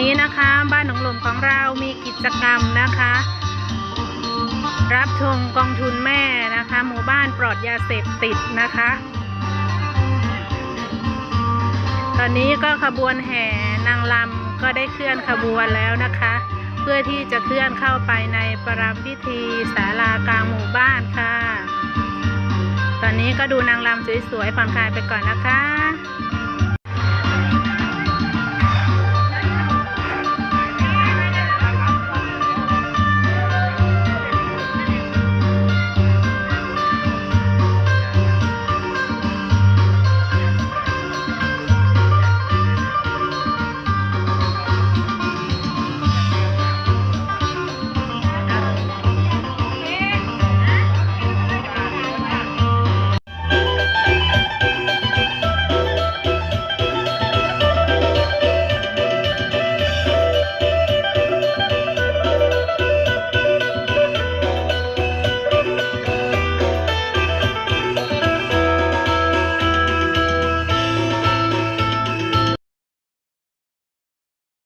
นี้นะคะบ้านหนองหลมของเรามีกิจกรรมนะคะ รับธงกองทุนแม่นะคะ หมู่บ้านปลอดยาเสพติดนะคะ ตอนนี้ก็ขบวนแห่นางลำก็ได้เคลื่อนขบวนแล้วนะคะ เพื่อที่จะเคลื่อนเข้าไปในประรำพิธีศาลากลางหมู่บ้านค่ะ ตอนนี้ก็ดูนางลำสวยๆผ่อนคลายไปก่อนนะคะ